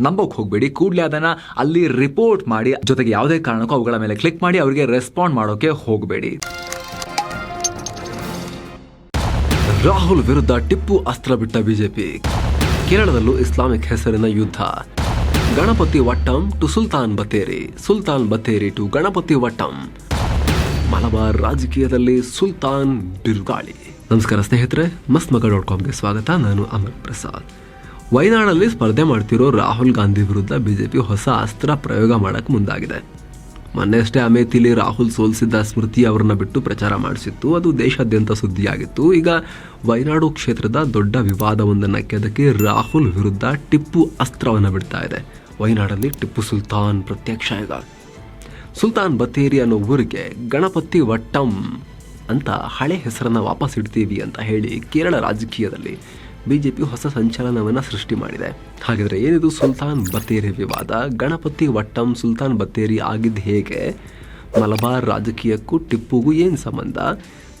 ನಂಬೋಕ್ ಹೋಗಬೇಡಿ. ಕೂಡಲೇ ಅದನ್ನ ಅಲ್ಲಿ ರಿಪೋರ್ಟ್ ಮಾಡಿ, ಜೊತೆಗೆ ಯಾವುದೇ ಕಾರಣಕ್ಕೂ ಅವುಗಳ ಮೇಲೆ ಕ್ಲಿಕ್ ಮಾಡಿ, ಅವರಿಗೆ ರೆಸ್ಪಾಂಡ್ ಮಾಡೋಕೆ ಹೋಗಬೇಡಿ. ರಾಹುಲ್ ವಿರುದ್ಧ ಟಿಪ್ಪು ಅಸ್ತ್ರ ಬಿಟ್ಟ ಬಿಜೆಪಿ. ಕೇರಳದಲ್ಲೂ ಇಸ್ಲಾಮಿಕ್ ಹೆಸರಿನ ಯುದ್ಧ. ಗಣಪತಿ ವಟ್ಟಂ ಟು ಸುಲ್ತಾನ್ ಬತ್ತೇರಿ. ಸುಲ್ತಾನ್ ಬತ್ತೇರಿ ಟು ಗಣಪತಿ ವಟ್ಟಂ. ಮಲಬಾರ್ ರಾಜಕೀಯದಲ್ಲಿ ಸುಲ್ತಾನ್ ಬಿರುಗಾಳಿ. ನಮಸ್ಕಾರ ಸ್ನೇಹಿತರೆ ಮಸ್ತ್ ಮಗ ಡಾಟ್ ಕಾಮ್ಗೆ ಸ್ವಾಗತ. ನಾನು ಅಮರ್ ಪ್ರಸಾದ್. ವಯನಾಡಲ್ಲಿ ಸ್ಪರ್ಧೆ ಮಾಡ್ತಿರೋ ರಾಹುಲ್ ಗಾಂಧಿ ವಿರುದ್ಧ ಬಿಜೆಪಿ ಹೊಸ ಅಸ್ತ್ರ ಪ್ರಯೋಗ ಮಾಡಕ್ಕೆ ಮುಂದಾಗಿದೆ. ಮೊನ್ನೆಯಷ್ಟೇ ಅಮೇಥಿಲಿ ರಾಹುಲ್ ಸೋಲಿಸಿದ್ದ ಸ್ಮೃತಿ ಅವರನ್ನ ಬಿಟ್ಟು ಪ್ರಚಾರ ಮಾಡಿಸಿತ್ತು. ಅದು ದೇಶಾದ್ಯಂತ ಸುದ್ದಿಯಾಗಿತ್ತು. ಈಗ ವೈನಾಡು ಕ್ಷೇತ್ರದ ದೊಡ್ಡ ವಿವಾದವೊಂದನ್ನು ಕೆದಕಿ ರಾಹುಲ್ ವಿರುದ್ಧ ಟಿಪ್ಪು ಅಸ್ತ್ರವನ್ನು ಬಿಡ್ತಾ ಇದೆ. ವೈನಾಡಲ್ಲಿ ಟಿಪ್ಪು ಸುಲ್ತಾನ್ ಪ್ರತ್ಯಕ್ಷ ಈಗ ಸುಲ್ತಾನ್ ಬತ್ತೇರಿ ಅನ್ನೋ ಊರಿಗೆ ಗಣಪತಿ ವಟ್ಟಂ ಅಂತ ಹಳೆ ಹೆಸರನ್ನು ವಾಪಸ್ ಇಡ್ತೀವಿ ಅಂತ ಹೇಳಿ ಕೇರಳ ರಾಜಕೀಯದಲ್ಲಿ ಬಿಜೆಪಿ ಹೊಸ ಸಂಚಲನವನ್ನು ಸೃಷ್ಟಿ ಮಾಡಿದೆ. ಹಾಗಾದ್ರೆ ಏನಿದು ಸುಲ್ತಾನ್ ಬತ್ತೇರಿ ವಿವಾದ? ಗಣಪತಿ ವಟ್ಟಂ ಸುಲ್ತಾನ್ ಬತ್ತೇರಿ ಆಗಿದ್ದು ಹೇಗೆ? ಮಲಬಾರ್ ರಾಜಕೀಯಕ್ಕೂ ಟಿಪ್ಪುಗೂ ಏನು ಸಂಬಂಧ?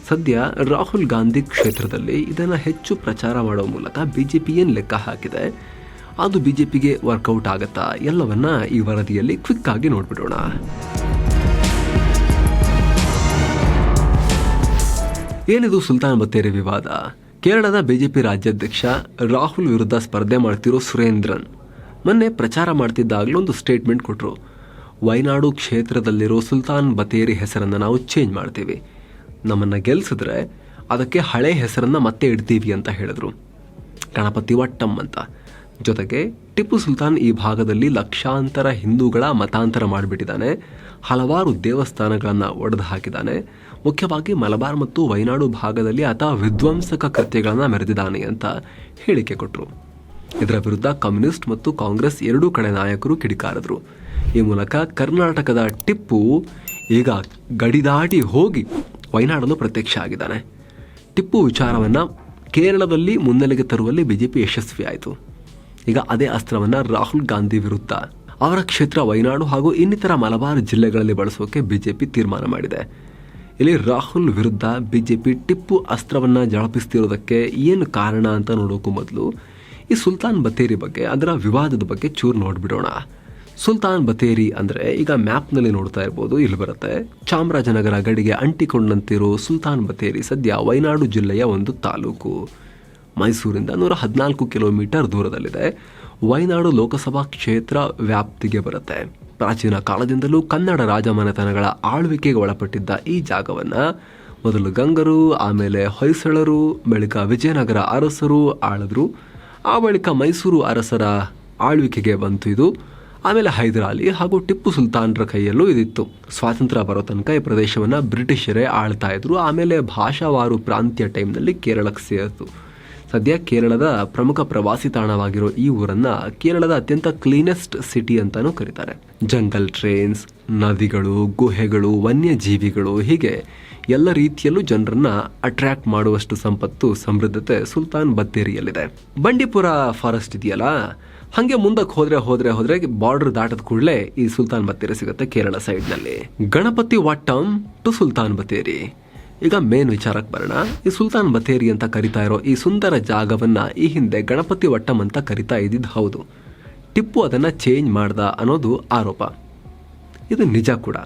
ಸದ್ಯ ರಾಹುಲ್ ಗಾಂಧಿ ಕ್ಷೇತ್ರದಲ್ಲಿ ಇದನ್ನು ಹೆಚ್ಚು ಪ್ರಚಾರ ಮಾಡೋ ಮೂಲಕ ಬಿ ಜೆ ಪಿ ಏನು ಲೆಕ್ಕ ಹಾಕಿದೆ? ಅದು ಬಿ ಜೆ ಪಿಗೆ ವರ್ಕೌಟ್ ಆಗುತ್ತಾ? ಎಲ್ಲವನ್ನ ಈ ವರದಿಯಲ್ಲಿ ಕ್ವಿಕ್ ಆಗಿ ನೋಡ್ಬಿಡೋಣ. ಏನಿದು ಸುಲ್ತಾನ್ ಬತ್ತೇರಿ ವಿವಾದ? ಕೇರಳದ ಬಿಜೆಪಿ ರಾಜ್ಯಾಧ್ಯಕ್ಷ ರಾಹುಲ್ ವಿರುದ್ಧ ಸ್ಪರ್ಧೆ ಮಾಡ್ತಿರೋ ಸುರೇಂದ್ರನ್. ಮೊನ್ನೆ ಪ್ರಚಾರ ಮಾಡ್ತಿದ್ದಾಗಲೂ ಒಂದು ಸ್ಟೇಟ್ಮೆಂಟ್ ಕೊಟ್ಟರು ವಯನಾಡು ಕ್ಷೇತ್ರದಲ್ಲಿರೋ ಸುಲ್ತಾನ್ ಬತೇರಿ ಹೆಸರನ್ನು ನಾವು ಚೇಂಜ್ ಮಾಡ್ತೀವಿ. ನಮ್ಮನ್ನು ಗೆಲ್ಲಿಸಿದ್ರೆ ಅದಕ್ಕೆ ಹಳೆ ಹೆಸರನ್ನು ಮತ್ತೆ ಇಡ್ತೀವಿ ಅಂತ ಹೇಳಿದ್ರು. ಗಣಪತಿ ವಟ್ಟಂ ಅಂತ. ಜೊತೆಗೆ ಟಿಪ್ಪು ಸುಲ್ತಾನ್ ಈ ಭಾಗದಲ್ಲಿ ಲಕ್ಷಾಂತರ ಹಿಂದೂಗಳ ಮತಾಂತರ ಮಾಡಿಬಿಟ್ಟಿದ್ದಾನೆ. ಹಲವಾರು ದೇವಸ್ಥಾನಗಳನ್ನು ಒಡೆದು ಹಾಕಿದ್ದಾನೆ. ಮುಖ್ಯವಾಗಿ ಮಲಬಾರ್ ಮತ್ತು ವೈನಾಡು ಭಾಗದಲ್ಲಿ ಆತ ವಿಧ್ವಂಸಕ ಕೃತ್ಯಗಳನ್ನು ಮೆರೆದಿದ್ದಾನೆ ಅಂತ ಹೇಳಿಕೆ ಕೊಟ್ಟರು ಇದರ ವಿರುದ್ಧ ಕಮ್ಯುನಿಸ್ಟ್ ಮತ್ತು ಕಾಂಗ್ರೆಸ್ ಎರಡೂ ಕಡೆ ನಾಯಕರು ಕಿಡಿಕಾರಿದ್ರು. ಈ ಮೂಲಕ ಕರ್ನಾಟಕದ ಟಿಪ್ಪು ಈಗ ಗಡಿದಾಟಿ ಹೋಗಿ ವೈನಾಡಲು ಪ್ರತ್ಯಕ್ಷ ಆಗಿದ್ದಾನೆ. ಟಿಪ್ಪು ವಿಚಾರವನ್ನು ಕೇರಳದಲ್ಲಿ ಮುನ್ನೆಲೆಗೆ ತರುವಲ್ಲಿ ಬಿಜೆಪಿ ಯಶಸ್ವಿ ಆಯಿತು ಈಗ ಅದೇ ಅಸ್ತ್ರವನ್ನು ರಾಹುಲ್ ಗಾಂಧಿ ವಿರುದ್ಧ. ಅವರ ಕ್ಷೇತ್ರ ವಯನಾಡು ಹಾಗೂ ಇನ್ನಿತರ ಮಲಬಾರ್ ಜಿಲ್ಲೆಗಳಲ್ಲಿ ಬಳಸೋಕೆ ಬಿಜೆಪಿ ತೀರ್ಮಾನ ಮಾಡಿದೆ. ಇಲ್ಲಿ ರಾಹುಲ್ ವಿರುದ್ಧ ಬಿಜೆಪಿ ಟಿಪ್ಪು ಅಸ್ತ್ರವನ್ನ ಜಳಪಿಸ್ತಿರೋದಕ್ಕೆ ಏನು ಕಾರಣ ಅಂತ ನೋಡೋಕ್ಕೂ ಮೊದಲು. ಈ ಸುಲ್ತಾನ್ ಬತೇರಿ ಬಗ್ಗೆ, ಅದರ ವಿವಾದದ ಬಗ್ಗೆ ಚೂರು ನೋಡ್ಬಿಡೋಣ. ಸುಲ್ತಾನ್ ಬತೇರಿ ಅಂದರೆ ಈಗ ಮ್ಯಾಪ್ನಲ್ಲಿ ನೋಡ್ತಾ ಇರ್ಬೋದು, ಇಲ್ಲಿ ಬರುತ್ತೆ. ಚಾಮರಾಜನಗರ ಗಡಿಗೆ ಅಂಟಿಕೊಂಡಂತಿರೋ ಸುಲ್ತಾನ್ ಬತೇರಿ ಸದ್ಯ ವಯನಾಡು ಜಿಲ್ಲೆಯ ಒಂದು ತಾಲೂಕು. ಮೈಸೂರಿಂದ ನೂರ ಹದಿನಾಲ್ಕು ಕಿಲೋಮೀಟರ್ ದೂರದಲ್ಲಿದೆ. ವಯನಾಡು ಲೋಕಸಭಾ ಕ್ಷೇತ್ರ ವ್ಯಾಪ್ತಿಗೆ ಬರುತ್ತೆ. ಪ್ರಾಚೀನ ಕಾಲದಿಂದಲೂ ಕನ್ನಡ ರಾಜಮನೆತನಗಳ ಆಳ್ವಿಕೆಗೆ ಒಳಪಟ್ಟಿದ್ದ ಈ ಜಾಗವನ್ನು ಮೊದಲು ಗಂಗರು, ಆಮೇಲೆ ಹೊಯ್ಸಳರು, ಬಳಿಕ ವಿಜಯನಗರ ಅರಸರು ಆಳಿದ್ರು. ಆ ಬಳಿಕ ಮೈಸೂರು ಅರಸರ ಆಳ್ವಿಕೆಗೆ ಬಂತು ಇದು. ಆಮೇಲೆ ಹೈದರಾಲಿ ಹಾಗೂ ಟಿಪ್ಪು ಸುಲ್ತಾನರ ಕೈಯಲ್ಲೂ ಇದಿತ್ತು. ಸ್ವಾತಂತ್ರ್ಯ ಬರೋ ತನಕ ಈ ಪ್ರದೇಶವನ್ನು ಬ್ರಿಟಿಷರೇ ಆಳ್ತಾ ಇದ್ರು. ಆಮೇಲೆ ಭಾಷಾವಾರು ಪ್ರಾಂತ್ಯ ಟೈಮ್ನಲ್ಲಿ ಕೇರಳಕ್ಕೆ ಸೇರಿತು. ಸದ್ಯ ಕೇರಳದ ಪ್ರಮುಖ ಪ್ರವಾಸಿ ತಾಣವಾಗಿರೋ ಈ ಊರನ್ನ ಕೇರಳದ ಅತ್ಯಂತ ಕ್ಲೀನೆಸ್ಟ್ ಸಿಟಿ ಅಂತಾನೂ ಕರೀತಾರೆ. ಜಂಗಲ್ ಟ್ರೈನ್ಸ್ ನದಿಗಳು, ಗುಹೆಗಳು, ವನ್ಯಜೀವಿಗಳು ಹೀಗೆ ಎಲ್ಲ ರೀತಿಯಲ್ಲೂ ಜನರನ್ನ ಅಟ್ರಾಕ್ಟ್ ಮಾಡುವಷ್ಟು ಸಂಪತ್ತು, ಸಮೃದ್ಧತೆ ಸುಲ್ತಾನ್ ಬತ್ತೇರಿಯಲ್ಲಿದೆ. ಬಂಡೀಪುರ ಫಾರೆಸ್ಟ್ ಇದೆಯಲ್ಲ? ಹಂಗೆ ಮುಂದಕ್ಕೆ ಹೋದ್ರೆ ಹೋದ್ರೆ ಹೋದ್ರೆ ಬಾರ್ಡರ್ ದಾಟದ ಕೂಡಲೇ ಈ ಸುಲ್ತಾನ್ ಬತ್ತೇರಿ ಸಿಗುತ್ತೆ ಕೇರಳ ಸೈಡ್ನಲ್ಲಿ ಗಣಪತಿ ವಾಟಂ ಟು ಸುಲ್ತಾನ್ ಬತ್ತೇರಿ. ಈಗ ಮೇನ್ ವಿಚಾರಕ್ಕೆ ಬರೋಣ. ಈ ಸುಲ್ತಾನ್ ಬಥೇರಿ ಅಂತ ಕರಿತಾ ಇರೋ ಈ ಸುಂದರ ಜಾಗವನ್ನು ಈ ಹಿಂದೆ ಗಣಪತಿ ವಟ್ಟಂ ಅಂತ ಕರಿತಾ ಇದ್ದಿದ್ದು ಹೌದು. ಟಿಪ್ಪು ಅದನ್ನು ಚೇಂಜ್ ಮಾಡ್ದ ಅನ್ನೋದು ಆರೋಪ. ಇದು ನಿಜ ಕೂಡ.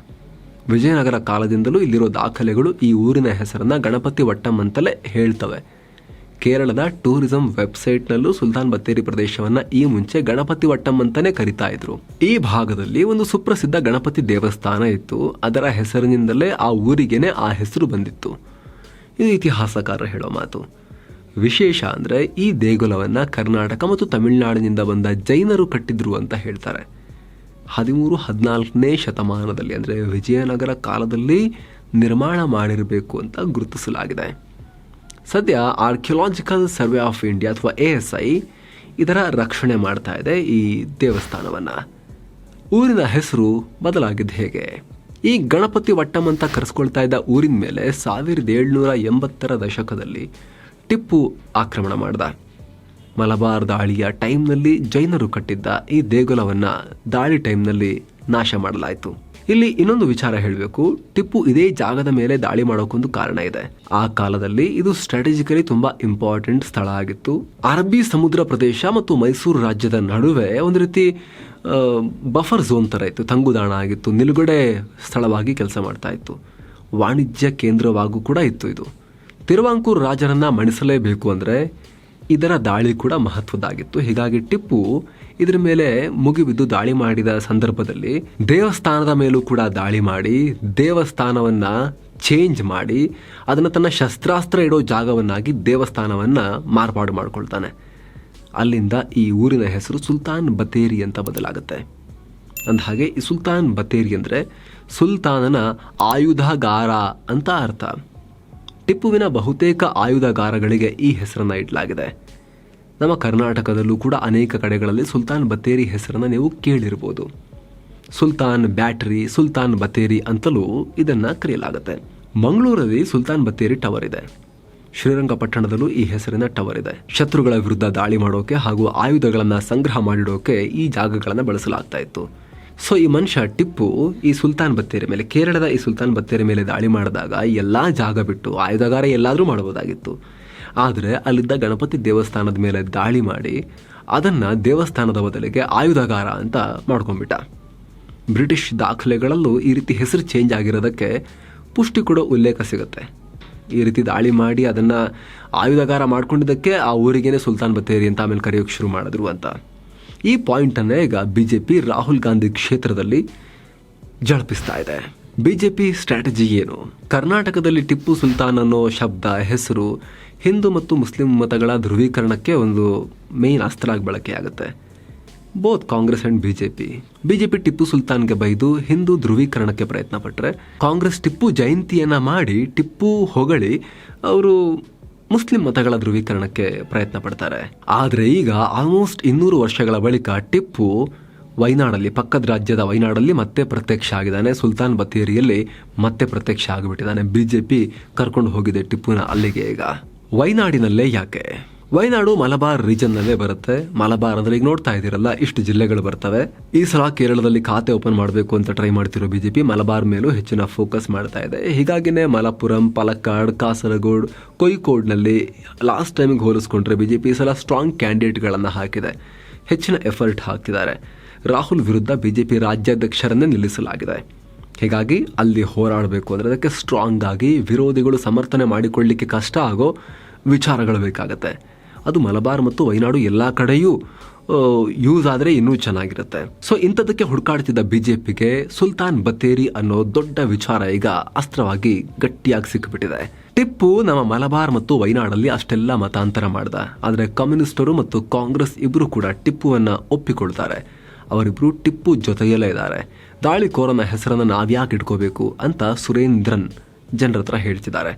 ವಿಜಯನಗರ ಕಾಲದಿಂದಲೂ ಇಲ್ಲಿರೋ ದಾಖಲೆಗಳು ಈ ಊರಿನ ಹೆಸರನ್ನು ಗಣಪತಿ ವಟ್ಟಂ ಅಂತಲೇ ಹೇಳ್ತವೆ. ಕೇರಳದ ಟೂರಿಸಂ ವೆಬ್ಸೈಟ್ನಲ್ಲೂ ಸುಲ್ತಾನ್ ಬತ್ತೇರಿ ಪ್ರದೇಶವನ್ನ ಈ ಮುಂಚೆ ಗಣಪತಿ ವಟ್ಟಂ ಅಂತಾನೆ ಕರಿತಾ ಇದ್ರು. ಈ ಭಾಗದಲ್ಲಿ ಒಂದು ಸುಪ್ರಸಿದ್ಧ ಗಣಪತಿ ದೇವಸ್ಥಾನ ಇತ್ತು. ಅದರ ಹೆಸರಿನಿಂದಲೇ ಆ ಊರಿಗೆನೆ ಆ ಹೆಸರು ಬಂದಿತ್ತು. ಇದು ಇತಿಹಾಸಕಾರ ಹೇಳೋ ಮಾತು. ವಿಶೇಷ ಅಂದ್ರೆ ಈ ದೇಗುಲವನ್ನ ಕರ್ನಾಟಕ ಮತ್ತು ತಮಿಳುನಾಡಿನಿಂದ ಬಂದ ಜೈನರು ಕಟ್ಟಿದ್ರು ಅಂತ ಹೇಳ್ತಾರೆ. ಹದಿಮೂರು, ಹದಿನಾಲ್ಕನೇ ಶತಮಾನದಲ್ಲಿ ಅಂದರೆ ವಿಜಯನಗರ ಕಾಲದಲ್ಲಿ ನಿರ್ಮಾಣ ಮಾಡಿರಬೇಕು ಅಂತ ಗುರುತಿಸಲಾಗಿದೆ. ಸದ್ಯ ಆರ್ಕಿಯಾಲಜಿಕಲ್ ಸರ್ವೆ ಆಫ್ ಇಂಡಿಯಾ ಅಥವಾ ಎ ಎಸ್ ಐ ಇದರ ರಕ್ಷಣೆ ಮಾಡ್ತಾ ಇದೆ ಈ ದೇವಸ್ಥಾನವನ್ನು. ಊರಿನ ಹೆಸರು ಬದಲಾಗಿದ್ದು ಹೇಗೆ? ಈ ಗಣಪತಿ ವಟ್ಟಂ ಅಂತ ಕರೆಸ್ಕೊಳ್ತಾ ಇದ್ದ ಊರಿನ ಮೇಲೆ ಸಾವಿರದ ಏಳ್ನೂರ ಎಂಬತ್ತರ ದಶಕದಲ್ಲಿ ಟಿಪ್ಪು ಆಕ್ರಮಣ ಮಾಡಿದ. ಮಲಬಾರ್ ದಾಳಿಯ ಟೈಮ್ನಲ್ಲಿ ಜೈನರು ಕಟ್ಟಿದ್ದ ಈ ದೇಗುಲವನ್ನು ದಾಳಿ ಟೈಮ್ನಲ್ಲಿ ನಾಶ ಮಾಡಲಾಯಿತು. ಇಲ್ಲಿ ಇನ್ನೊಂದು ವಿಚಾರ ಹೇಳಬೇಕು. ಟಿಪ್ಪು ಇದೇ ಜಾಗದ ಮೇಲೆ ದಾಳಿ ಮಾಡೋಕೊಂದು ಕಾರಣ ಇದೆ. ಆ ಕಾಲದಲ್ಲಿ ಇದು ಸ್ಟ್ರಾಟಜಿಕಲಿ ತುಂಬಾ ಇಂಪಾರ್ಟೆಂಟ್ ಸ್ಥಳ ಆಗಿತ್ತು. ಅರಬ್ಬಿ ಸಮುದ್ರ ಪ್ರದೇಶ ಮತ್ತು ಮೈಸೂರು ರಾಜ್ಯದ ನಡುವೆ ಒಂದು ರೀತಿ ಬಫರ್ ಝೋನ್ ತರ ಇತ್ತು. ತಂಗುದಾಣ ಆಗಿತ್ತು. ನಿಲುಗಡೆ ಸ್ಥಳವಾಗಿ ಕೆಲಸ ಮಾಡ್ತಾ ಇತ್ತು. ವಾಣಿಜ್ಯ ಕೇಂದ್ರವಾಗೂ ಕೂಡ ಇತ್ತು ಇದು. ತಿರುವಾಂಕೂರು ರಾಜರನ್ನ ಮಣಿಸಲೇಬೇಕು ಅಂದ್ರೆ ಇದರ ದಾಳಿ ಕೂಡ ಮಹತ್ವದ್ದಾಗಿತ್ತು. ಹೀಗಾಗಿ ಟಿಪ್ಪು ಇದರ ಮೇಲೆ ಮುಗಿಬಿದ್ದು ದಾಳಿ ಮಾಡಿದ ಸಂದರ್ಭದಲ್ಲಿ ದೇವಸ್ಥಾನದ ಮೇಲೂ ಕೂಡ ದಾಳಿ ಮಾಡಿ, ದೇವಸ್ಥಾನವನ್ನ ಚೇಂಜ್ ಮಾಡಿ, ಅದನ್ನ ತನ್ನ ಶಸ್ತ್ರಾಸ್ತ್ರ ಇಡೋ ಜಾಗವನ್ನಾಗಿ ದೇವಸ್ಥಾನವನ್ನ ಮಾರ್ಪಾಡು ಮಾಡಿಕೊಳ್ತಾನೆ. ಅಲ್ಲಿಂದ ಈ ಊರಿನ ಹೆಸರು ಸುಲ್ತಾನ್ ಬತೇರಿ ಅಂತ ಬದಲಾಗುತ್ತೆ. ಅಂದ ಹಾಗೆ ಈ ಸುಲ್ತಾನ್ ಬತೇರಿ ಅಂದರೆ ಸುಲ್ತಾನನ ಆಯುಧಗಾರ ಅಂತ ಅರ್ಥ. ಟಿಪ್ಪುವಿನ ಬಹುತೇಕ ಆಯುಧಗಾರಗಳಿಗೆ ಈ ಹೆಸರನ್ನು ಇಡಲಾಗಿದೆ. ನಮ್ಮ ಕರ್ನಾಟಕದಲ್ಲೂ ಕೂಡ ಅನೇಕ ಕಡೆಗಳಲ್ಲಿ ಸುಲ್ತಾನ್ ಬತ್ತೇರಿ ಹೆಸರನ್ನು ನೀವು ಕೇಳಿರ್ಬೋದು. ಸುಲ್ತಾನ್ ಬ್ಯಾಟರಿ, ಸುಲ್ತಾನ್ ಬತ್ತೇರಿ ಅಂತಲೂ ಇದನ್ನು ಕರೆಯಲಾಗುತ್ತೆ. ಮಂಗಳೂರಲ್ಲಿ ಸುಲ್ತಾನ್ ಬತ್ತೇರಿ ಟವರ್ ಇದೆ. ಶ್ರೀರಂಗಪಟ್ಟಣದಲ್ಲೂ ಈ ಹೆಸರಿನ ಟವರ್ ಇದೆ. ಶತ್ರುಗಳ ವಿರುದ್ಧ ದಾಳಿ ಮಾಡೋಕೆ ಹಾಗೂ ಆಯುಧಗಳನ್ನು ಸಂಗ್ರಹ ಮಾಡಿಡೋಕೆ ಈ ಜಾಗಗಳನ್ನು ಬಳಸಲಾಗ್ತಾ ಇತ್ತು. ಸೊ ಈ ಮನುಷ್ಯ ಟಿಪ್ಪು ಈ ಸುಲ್ತಾನ್ ಬತ್ತೇರಿ ಮೇಲೆ, ಕೇರಳದ ಈ ಸುಲ್ತಾನ್ ಬತ್ತೇರಿ ಮೇಲೆ ದಾಳಿ ಮಾಡಿದಾಗ ಎಲ್ಲ ಜಾಗ ಬಿಟ್ಟು ಆಯುಧಗಾರ ಎಲ್ಲಾದರೂ ಮಾಡಬಹುದಾಗಿತ್ತು. ಆದರೆ ಅಲ್ಲಿದ್ದ ಗಣಪತಿ ದೇವಸ್ಥಾನದ ಮೇಲೆ ದಾಳಿ ಮಾಡಿ ಅದನ್ನು ದೇವಸ್ಥಾನದ ಬದಲಿಗೆ ಆಯುಧಗಾರ ಅಂತ ಮಾಡ್ಕೊಂಬಿಟ್ಟ ಬ್ರಿಟಿಷ್ ದಾಖಲೆಗಳಲ್ಲೂ ಈ ರೀತಿ ಹೆಸರು ಚೇಂಜ್ ಆಗಿರೋದಕ್ಕೆ ಪುಷ್ಟಿ ಕೂಡ ಉಲ್ಲೇಖ ಸಿಗುತ್ತೆ. ಈ ರೀತಿ ದಾಳಿ ಮಾಡಿ ಅದನ್ನು ಆಯುಧಗಾರ ಮಾಡ್ಕೊಂಡಿದ್ದಕ್ಕೆ ಆ ಊರಿಗೇನೆ ಸುಲ್ತಾನ್ ಬತ್ತೇರಿ ಅಂತ ಆಮೇಲೆ ಕರೆಯೋಕ್ಕೆ ಶುರು ಮಾಡಿದ್ರು ಅಂತ. ಈ ಪಾಯಿಂಟ್ ಅನ್ನ ಈಗ ಬಿಜೆಪಿ ರಾಹುಲ್ ಗಾಂಧಿ ಕ್ಷೇತ್ರದಲ್ಲಿ ಜಳಪಿಸ್ತಾ ಇದೆ. ಬಿಜೆಪಿ ಸ್ಟ್ರಾಟಜಿ ಏನು? ಕರ್ನಾಟಕದಲ್ಲಿ ಟಿಪ್ಪು ಸುಲ್ತಾನ್ ಅನ್ನೋ ಶಬ್ದ ಹೆಸರು ಹಿಂದೂ ಮತ್ತು ಮುಸ್ಲಿಂ ಮತಗಳ ಧ್ರುವೀಕರಣಕ್ಕೆ ಒಂದು ಮೇನ್ ಅಸ್ತ್ರ ಆಗಿ ಬಳಕೆಯಾಗುತ್ತೆ both Congress and BJP. BJP Tipu ಸುಲ್ತಾನ್ಗೆ ಬೈದು ಹಿಂದೂ ಧ್ರುವೀಕರಣಕ್ಕೆ ಪ್ರಯತ್ನ ಪಟ್ಟರೆ ಕಾಂಗ್ರೆಸ್ ಟಿಪ್ಪು ಜಯಂತಿಯನ್ನು ಮಾಡಿ ಟಿಪ್ಪು ಹೊಗಳಿ ಅವರು ಮುಸ್ಲಿಂ ಮತಗಳ ಧ್ರುವೀಕರಣಕ್ಕೆ ಪ್ರಯತ್ನ ಪಡ್ತಾರೆ. ಆದರೆ ಈಗ ಆಲ್ಮೋಸ್ಟ್ ಇನ್ನೂರು ವರ್ಷಗಳ ಬಳಿಕ ಟಿಪ್ಪು ವೈನಾಡಲ್ಲಿ, ಪಕ್ಕದ ರಾಜ್ಯದ ವೈನಾಡಲ್ಲಿ ಮತ್ತೆ ಪ್ರತ್ಯಕ್ಷ ಆಗಿದ್ದಾನೆ. ಸುಲ್ತಾನ್ ಬತ್ತೇರಿಯಲ್ಲಿ ಮತ್ತೆ ಪ್ರತ್ಯಕ್ಷ ಆಗಿಬಿಟ್ಟಿದ್ದಾನೆ. ಬಿಜೆಪಿ ಕರ್ಕೊಂಡು ಹೋಗಿದೆ ಟಿಪ್ಪುನ ಅಲ್ಲಿಗೆ ಈಗ. ವೈನಾಡಿನಲ್ಲೇ ಯಾಕೆ? ವೈನಾಡು ಮಲಬಾರ್ ರೀಜನ್ ನಲ್ಲೇ ಬರುತ್ತೆ. ಮಲಬಾರ್ ಅಂದ್ರೆ ಈಗ ನೋಡ್ತಾ ಇದ್ದೀರಲ್ಲ, ಇಷ್ಟು ಜಿಲ್ಲೆಗಳು ಬರ್ತವೆ. ಈ ಸಲ ಕೇರಳದಲ್ಲಿ ಖಾತೆ ಓಪನ್ ಮಾಡಬೇಕು ಅಂತ ಟ್ರೈ ಮಾಡ್ತಿರೋ ಬಿಜೆಪಿ ಮಲಬಾರ್ ಮೇಲೂ ಹೆಚ್ಚಿನ ಫೋಕಸ್ ಮಾಡ್ತಾ ಇದೆ. ಹೀಗಾಗಿನೇ ಮಲಪುರಂ ಪಲಕ್ಕಾಡ್, ಕಾಸರಗೋಡ್, ಕೊಯ್ಕೋಡ್ನಲ್ಲಿ ಲಾಸ್ಟ್ ಟೈಮಿಗೆ ಹೋಲಿಸ್ಕೊಂಡ್ರೆ ಬಿಜೆಪಿ ಈ ಸಲ ಸ್ಟ್ರಾಂಗ್ ಕ್ಯಾಂಡಿಡೇಟ್ಗಳನ್ನು ಹಾಕಿದೆ. ಹೆಚ್ಚಿನ ಎಫರ್ಟ್ ಹಾಕಿದ್ದಾರೆ. ರಾಹುಲ್ ವಿರುದ್ಧ ಬಿಜೆಪಿ ರಾಜ್ಯಾಧ್ಯಕ್ಷರನ್ನೇ ನಿಲ್ಲಿಸಲಾಗಿದೆ. ಹೀಗಾಗಿ ಅಲ್ಲಿ ಹೋರಾಡಬೇಕು ಅಂದರೆ ಅದಕ್ಕೆ ಸ್ಟ್ರಾಂಗ್ ಆಗಿ ವಿರೋಧಿಗಳು ಸಮರ್ಥನೆ ಮಾಡಿಕೊಳ್ಳಲಿಕ್ಕೆ ಕಷ್ಟ ಆಗೋ ವಿಚಾರಗಳು ಬೇಕಾಗತ್ತೆ. ಅದು ಮಲಬಾರ್ ಮತ್ತು ವೈನಾಡು ಎಲ್ಲ ಕಡೆಯೂ ಯೂಸ್ ಆದರೆ ಇನ್ನೂ ಚೆನ್ನಾಗಿರುತ್ತೆ. ಸೊ ಇಂಥದಕ್ಕೆ ಹುಡುಕಾಡ್ತಿದ್ದ ಬಿಜೆಪಿಗೆ ಸುಲ್ತಾನ್ ಬತ್ತೇರಿ ಅನ್ನೋ ದೊಡ್ಡ ವಿಚಾರ ಈಗ ಅಸ್ತ್ರವಾಗಿ ಗಟ್ಟಿಯಾಗಿ ಸಿಕ್ಕಿಬಿಟ್ಟಿದೆ ಟಿಪ್ಪು ನಮ್ಮ ಮಲಬಾರ್ ಮತ್ತು ವೈನಾಡಲ್ಲಿ ಅಷ್ಟೆಲ್ಲ ಮತಾಂತರ ಮಾಡ್ದ. ಆದರೆ ಕಮ್ಯುನಿಸ್ಟರು ಮತ್ತು ಕಾಂಗ್ರೆಸ್ ಇಬ್ಬರು ಕೂಡ ಟಿಪ್ಪುವನ್ನು ಒಪ್ಪಿಕೊಳ್ತಾರೆ. ಅವರಿಬ್ಬರು ಟಿಪ್ಪು ಜೊತೆಯಲ್ಲೇ ಇದ್ದಾರೆ. ದಾಳಿಕೋರನ ಹೆಸರನ್ನು ನಾವ್ಯಾಕೆ ಇಟ್ಕೋಬೇಕು ಅಂತ ಸುರೇಂದ್ರನ್ ಜನರ ಹತ್ರ ಹೇಳ್ತಿದ್ದಾರೆ.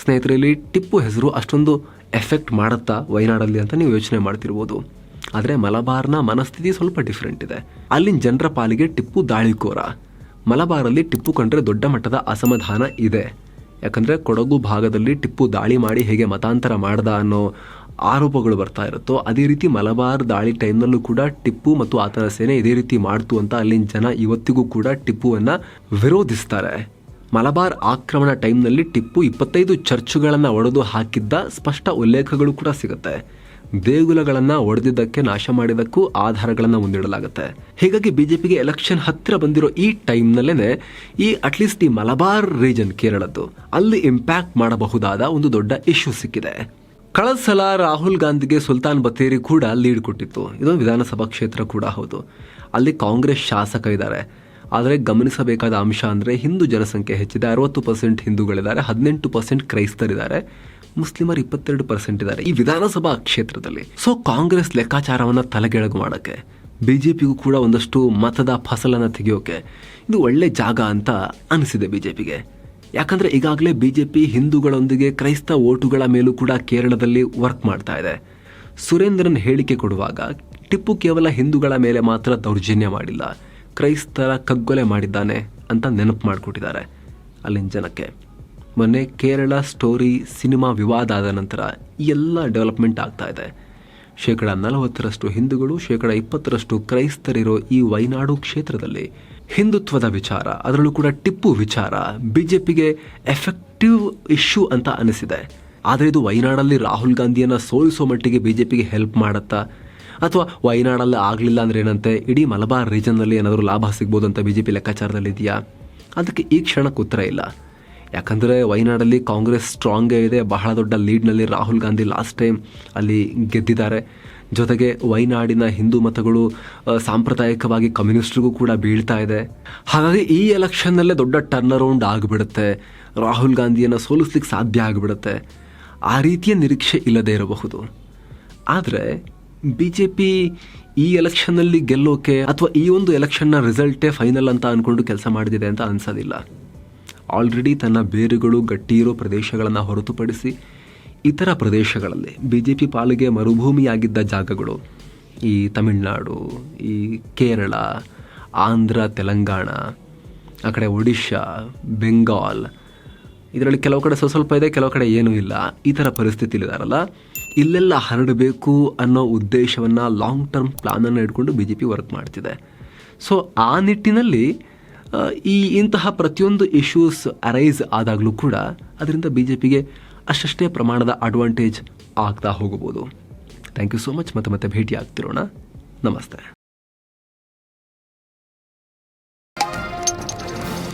ಸ್ನೇಹಿತರಲ್ಲಿ ಟಿಪ್ಪು ಹೆಸರು ಅಷ್ಟೊಂದು ಎಫೆಕ್ಟ್ ಮಾಡುತ್ತಾ ವಯನಾಡಲ್ಲಿ ಅಂತ ನೀವು ಯೋಚನೆ ಮಾಡ್ತಿರ್ಬೋದು. ಆದರೆ ಮಲಬಾರ್ನ ಮನಸ್ಥಿತಿ ಸ್ವಲ್ಪ ಡಿಫ್ರೆಂಟ್ ಇದೆ. ಅಲ್ಲಿನ ಜನರ ಪಾಲಿಗೆ ಟಿಪ್ಪು ದಾಳಿಕೋರ ಮಲಬಾರಲ್ಲಿ ಟಿಪ್ಪು ಕಂಡ್ರೆ ದೊಡ್ಡ ಮಟ್ಟದ ಅಸಮಾಧಾನ ಇದೆ. ಯಾಕಂದರೆ ಕೊಡಗು ಭಾಗದಲ್ಲಿ ಟಿಪ್ಪು ದಾಳಿ ಮಾಡಿ ಹೇಗೆ ಮತಾಂತರ ಮಾಡ್ದ ಅನ್ನೋ ಆರೋಪಗಳು ಬರ್ತಾ ಇರುತ್ತೋ, ಅದೇ ರೀತಿ ಮಲಬಾರ್ ದಾಳಿ ಟೈಮ್ನಲ್ಲೂ ಕೂಡ ಟಿಪ್ಪು ಮತ್ತು ಆತನ ಸೇನೆ ಇದೇ ರೀತಿ ಮಾಡ್ತು ಅಂತ ಅಲ್ಲಿನ ಜನ ಇವತ್ತಿಗೂ ಕೂಡ ಟಿಪ್ಪುವನ್ನು ವಿರೋಧಿಸ್ತಾರೆ. ಮಲಬಾರ್ ಆಕ್ರಮಣ ಟೈಮ್ನಲ್ಲಿ ಟಿಪ್ಪು ಇಪ್ಪತ್ತೈದು ಚರ್ಚುಗಳನ್ನು ಒಡೆದು ಹಾಕಿದ್ದ ಸ್ಪಷ್ಟ ಉಲ್ಲೇಖಗಳು ಕೂಡ ಸಿಗುತ್ತೆ. ದೇಗುಲಗಳನ್ನು ಒಡೆದಿದ್ದಕ್ಕೆ ನಾಶ ಮಾಡಿದಕ್ಕೂ ಆಧಾರಗಳನ್ನು ಮುಂದಿಡಲಾಗುತ್ತೆ. ಹೀಗಾಗಿ ಬಿಜೆಪಿಗೆ ಎಲೆಕ್ಷನ್ ಹತ್ತಿರ ಬಂದಿರೋ ಈ ಟೈಮ್ನಲ್ಲೇ ಈ ಅಟ್ಲೀಸ್ಟ್ ಈ ಮಲಬಾರ್ ರೀಜನ್ ಕೇರಳದ್ದು ಅಲ್ಲಿ ಇಂಪ್ಯಾಕ್ಟ್ ಮಾಡಬಹುದಾದ ಒಂದು ದೊಡ್ಡ ಇಶ್ಯೂ ಸಿಕ್ಕಿದೆ. ಕಳೆದ ಸಲ ರಾಹುಲ್ ಗಾಂಧಿಗೆ ಸುಲ್ತಾನ್ ಬತ್ತೇರಿ ಕೂಡ ಲೀಡ್ ಕೊಟ್ಟಿತ್ತು. ಇದು ವಿಧಾನಸಭಾ ಕ್ಷೇತ್ರ ಕೂಡ ಹೌದು. ಅಲ್ಲಿ ಕಾಂಗ್ರೆಸ್ ಶಾಸಕ ಇದ್ದಾರೆ. ಆದರೆ ಗಮನಿಸಬೇಕಾದ ಅಂಶ ಅಂದರೆ ಹಿಂದೂ ಜನಸಂಖ್ಯೆ ಹೆಚ್ಚಿದೆ. ಅರವತ್ತು ಪರ್ಸೆಂಟ್ ಹಿಂದೂಗಳಿದ್ದಾರೆ, ಹದಿನೆಂಟು ಪರ್ಸೆಂಟ್ ಕ್ರೈಸ್ತರಿದ್ದಾರೆ, ಮುಸ್ಲಿಮರು ಇಪ್ಪತ್ತೆರಡು ಪರ್ಸೆಂಟ್ ಇದ್ದಾರೆ. ಈ ವಿಧಾನಸಭಾ ಕ್ಷೇತ್ರದಲ್ಲಿ, ಸೊ ಕಾಂಗ್ರೆಸ್ ಲೆಕ್ಕಾಚಾರವನ್ನು ತಲೆಗೆಳಗು ಮಾಡೋಕ್ಕೆ, ಬಿಜೆಪಿಗೂ ಕೂಡ ಒಂದಷ್ಟು ಮತದ ಫಸಲನ್ನು ತೆಗೆಯೋಕೆ ಇದು ಒಳ್ಳೆ ಜಾಗ ಅಂತ ಅನಿಸಿದೆ ಬಿಜೆಪಿಗೆ. ಯಾಕಂದರೆ ಈಗಾಗಲೇ ಬಿ ಜೆ ಪಿ ಹಿಂದೂಗಳೊಂದಿಗೆ ಕ್ರೈಸ್ತ ಓಟುಗಳ ಮೇಲೂ ಕೂಡ ಕೇರಳದಲ್ಲಿ ವರ್ಕ್ ಮಾಡ್ತಾ ಇದೆ. ಸುರೇಂದ್ರನ್ ಹೇಳಿಕೆ ಕೊಡುವಾಗ, ಟಿಪ್ಪು ಕೇವಲ ಹಿಂದೂಗಳ ಮೇಲೆ ಮಾತ್ರ ದೌರ್ಜನ್ಯ ಮಾಡಿಲ್ಲ. ಕ್ರೈಸ್ತರ ಕಗ್ಗೊಲೆ ಮಾಡಿದ್ದಾನೆ ಅಂತ ನೆನಪು ಮಾಡಿಕೊಟ್ಟಿದ್ದಾರೆ ಅಲ್ಲಿನ ಜನಕ್ಕೆ. ಮೊನ್ನೆ ಕೇರಳ ಸ್ಟೋರಿ, ಸಿನಿಮಾ ವಿವಾದ ಆದ ನಂತರ ಎಲ್ಲ ಡೆವಲಪ್ಮೆಂಟ್ ಆಗ್ತಾ ಇದೆ. ಶೇಕಡ ನಲವತ್ತರಷ್ಟು ಹಿಂದೂಗಳು, ಶೇಕಡ ಇಪ್ಪತ್ತರಷ್ಟು ಕ್ರೈಸ್ತರಿರೋ ಈ ವೈನಾಡು ಕ್ಷೇತ್ರದಲ್ಲಿ ಹಿಂದುತ್ವದ ವಿಚಾರ, ಅದರಲ್ಲೂ ಕೂಡ ಟಿಪ್ಪು ವಿಚಾರ ಬಿಜೆಪಿಗೆ ಎಫೆಕ್ಟಿವ್ ಇಶ್ಯೂ ಅಂತ ಅನಿಸಿದೆ. ಆದರೆ ಇದು ವೈನಾಡಲ್ಲಿ ರಾಹುಲ್ ಗಾಂಧಿಯನ್ನು ಸೋಲಿಸೋ ಮಟ್ಟಿಗೆ ಬಿಜೆಪಿಗೆ ಹೆಲ್ಪ್ ಮಾಡತ್ತಾ ಅಥವಾ ವೈನಾಡಲ್ಲಿ ಆಗಲಿಲ್ಲ ಅಂದ್ರೆ ಏನಂತೆ? ಇಡೀ ಮಲಬಾರ್ ರೀಜನ್ನಲ್ಲಿ ಏನಾದರೂ ಲಾಭ ಸಿಗ್ಬೋದು ಅಂತ ಜೆ ಪಿ ಲೆಕ್ಕಾಚಾರದಲ್ಲಿದೆಯಾ ಅದಕ್ಕೆ ಈ ಕ್ಷಣಕ್ಕೆ ಉತ್ತರ ಇಲ್ಲ. ಯಾಕಂದರೆ ವಯನಾಡಲ್ಲಿ ಕಾಂಗ್ರೆಸ್ ಸ್ಟ್ರಾಂಗೇ ಇದೆ, ಬಹಳ ದೊಡ್ಡ ಲೀಡ್ನಲ್ಲಿ ರಾಹುಲ್ ಗಾಂಧಿ ಲಾಸ್ಟ್ ಟೈಮ್ ಅಲ್ಲಿ ಗೆದ್ದಿದ್ದಾರೆ. ಜೊತೆಗೆ ವೈನಾಡಿನ ಹಿಂದೂ ಮತಗಳು ಸಾಂಪ್ರದಾಯಿಕವಾಗಿ ಕಮ್ಯುನಿಸ್ಟ್ರಿಗೂ ಕೂಡ ಬೀಳ್ತಾ ಇದೆ. ಹಾಗಾಗಿ ಈ ಎಲೆಕ್ಷನ್ನಲ್ಲೇ ದೊಡ್ಡ ಟರ್ನ್ ಅರೌಂಡ್ ಆಗಿಬಿಡುತ್ತೆ. ರಾಹುಲ್ ಗಾಂಧಿಯನ್ನು ಸೋಲಿಸ್ಲಿಕ್ಕೆ ಸಾಧ್ಯ ಆಗಿಬಿಡುತ್ತೆ. ಆ ರೀತಿಯ ನಿರೀಕ್ಷೆ ಇಲ್ಲದೇ ಇರಬಹುದು. ಆದರೆ ಬಿ ಜೆ ಪಿ ಈ ಎಲೆಕ್ಷನ್ನಲ್ಲಿ ಗೆಲ್ಲೋಕೆ ಅಥವಾ ಈ ಒಂದು ಎಲೆಕ್ಷನ್ನ ರಿಸಲ್ಟೇ ಫೈನಲ್ ಅಂತ ಅಂದ್ಕೊಂಡು ಕೆಲಸ ಮಾಡಿದಿದೆ ಅಂತ ಅನ್ಸೋದಿಲ್ಲ. ಆಲ್ರೆಡಿ ತನ್ನ ಬೇರುಗಳು ಗಟ್ಟಿ ಇರೋ ಪ್ರದೇಶಗಳನ್ನು ಹೊರತುಪಡಿಸಿ ಇತರ ಪ್ರದೇಶಗಳಲ್ಲಿ ಬಿ ಜೆ ಪಿ ಪಾಲಿಗೆ ಮರುಭೂಮಿಯಾಗಿದ್ದ ಜಾಗಗಳು ಈ ತಮಿಳುನಾಡು, ಈ ಕೇರಳ, ಆಂಧ್ರ, ತೆಲಂಗಾಣ, ಆ ಕಡೆ ಒಡಿಶಾ, ಬೆಂಗಾಲ್, ಇದರಲ್ಲಿ ಕೆಲವು ಕಡೆ ಸ್ವಲ್ಪ ಇದೆ, ಕೆಲವು ಕಡೆ ಏನೂ ಇಲ್ಲ, ಈ ಥರ ಪರಿಸ್ಥಿತಿಲಿದಾರಲ್ಲ. ಇಲ್ಲೆಲ್ಲ ಹರಡಬೇಕು ಅನ್ನೋ ಉದ್ದೇಶವನ್ನು ಲಾಂಗ್ ಟರ್ಮ್ ಪ್ಲಾನನ್ನು ಇಟ್ಕೊಂಡು ಬಿ ಜೆ ಪಿ ವರ್ಕ್ ಮಾಡ್ತಿದೆ. ಸೊ ಆ ನಿಟ್ಟಿನಲ್ಲಿ ಈ ಇಂತಹ ಪ್ರತಿಯೊಂದು ಇಶ್ಯೂಸ್ ಅರೈಸ್ ಆದಾಗಲೂ ಕೂಡ ಅದರಿಂದ ಬಿ ಜೆ ಪಿಗೆ ಅಷ್ಟಷ್ಟೇ ಪ್ರಮಾಣದ ಅಡ್ವಾಂಟೇಜ್ ಆಗ್ತಾ ಹೋಗಬಹುದು. ಥ್ಯಾಂಕ್ ಯು ಸೋ ಮಚ್ ಮತ್ತೆ ಮತ್ತೆ ಭೇಟಿ ಆಗ್ತಿರೋಣ ನಮಸ್ತೆ.